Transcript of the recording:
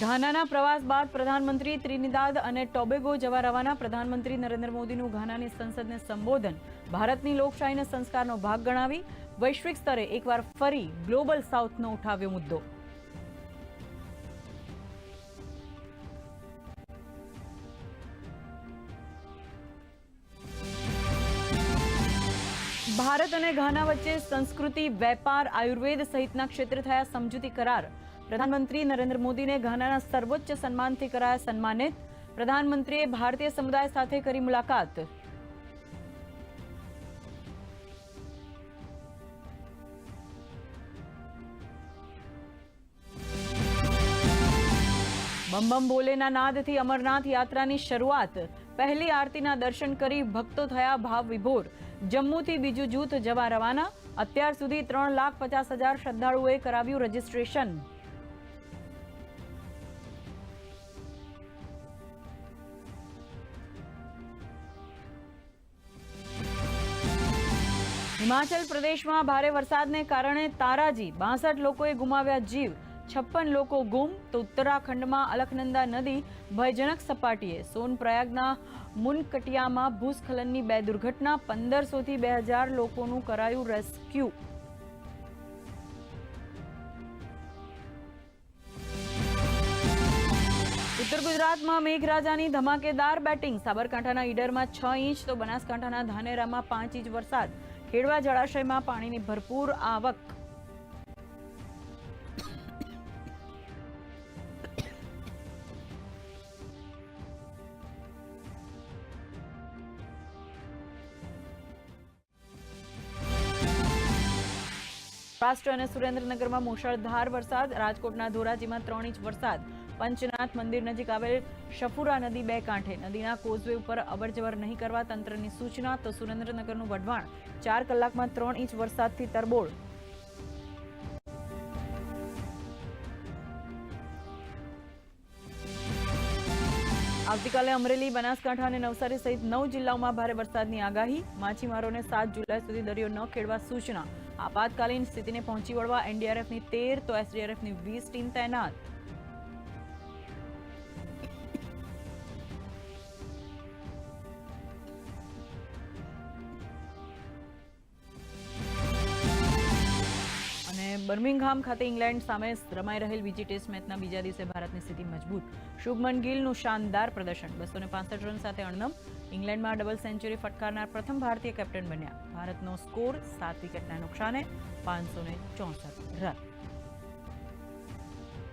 ઘાનાના પ્રવાસ બાદ પ્રધાનમંત્રી ત્રિનિદાદ અને ટોબેગો જવા રવાના પ્રધાનમંત્રી નરેન્દ્ર મોદીનું ઘાનાની સંસદને સંબોધન. ભારતની લોકશાહીના સંસ્કારનો ભાગ ગણાવી વૈશ્વિક સ્તરે એકવાર ફરી ગ્લોબલ સાઉથનો ઉઠાવ્યો મુદ્દો. ભારત અને ઘાના વચ્ચે સંસ્કૃતિ, વેપાર, આયુર્વેદ સહિતના ક્ષેત્રે થયા સમજૂતી કરાર. પ્રધાનમંત્રી નરેન્દ્ર મોદીને ઘાનાના સર્વોચ્ચ સન્માનથી કરાયા સન્માનિત. પ્રધાનમંત્રીએ ભારતીય સમુદાય સાથે કરી મુલાકાત. બમ બમ બોલેના નાદથી અમરનાથ યાત્રાની શરૂઆત. પહેલી આરતીના દર્શન કરી ભક્તો થયા ભાવ વિભોર. જમ્મુથી બીજું જૂથ જવા રવાના. અત્યાર સુધી ત્રણ લાખ પચાસ હજાર શ્રદ્ધાળુઓએ કરાવ્યું રજીસ્ટ્રેશન. હિમાચલ પ્રદેશમાં ભારે વરસાદને કારણે તારાજી બાસઠ લોકોએ ગુમાવ્યા જીવ, છપ્પન લોકો ગુમ તો ઉત્તરાખંડમાં અલખનંદા નદી ભયજનક સપાટીએ સોનપ્રયાગના મુનકટિયામાં ભૂસ્ખલનની બે દુર્ઘટના, પંદરસોથી બે હજાર લોકોનું કરાયું રેસ્ક્યુ. ઉત્તર ગુજરાતમાં મેઘરાજાની ધમાકેદાર બેટિંગ. સાબરકાંઠાના ઈડરમાં છ ઇંચ તો બનાસકાંઠાના ધાનેરામાં પાંચ ઇંચ વરસાદ. ખેડવા જળાશયમાં પાણીની ભરપૂર આવક. રાષ્ટ્ર અને સુરેન્દ્રનગરમાં મુશળધાર વરસાદ. રાજકોટના ધોરાજીમાં ત્રણ ઇંચ વરસાદ. પંચનાથ મંદિર નજીક આવેલ શફુરા નદી બે કાંઠે. નદીના કોઝવે ઉપર અવરજવર નહીં કરવા તંત્રની સૂચના તો સુરેન્દ્રનગરનું વઢવાણ. ચાર કલાકમાં ત્રણ ઇંચ વરસાદથી તરબોળ. આવતીકાલે અમરેલી, બનાસકાંઠા અને નવસારી સહિત નવ જિલ્લાઓમાં ભારે વરસાદની આગાહી. માછીમારોને સાત જુલાઈ સુધી દરિયો ન ખેડવા સૂચના. આપાતકાલીન સ્થિતિને પહોંચી વળવા એનડીઆરએફની તેર, તો એસડીઆરએફની વીસ ટીમ તૈનાત. બર્મિંગહામ ખાતે ઇંગ્લેન્ડ સામે રમાઈ રહેલ બીજી ટેસ્ટ મેચના બીજા દિવસે ભારતની સ્થિતિ મજબૂત. શુભમન ગિલનું શાનદાર પ્રદર્શન. બસો રન સાથે અણનમ. ઇંગ્લેન્ડમાં ડબલ સેન્ચુરી ફટકારનાર પ્રથમ ભારતીય કેપ્ટન બન્યા. ભારતનો સ્કોર સાત વિકેટના નુકસાને પાંચસો રન.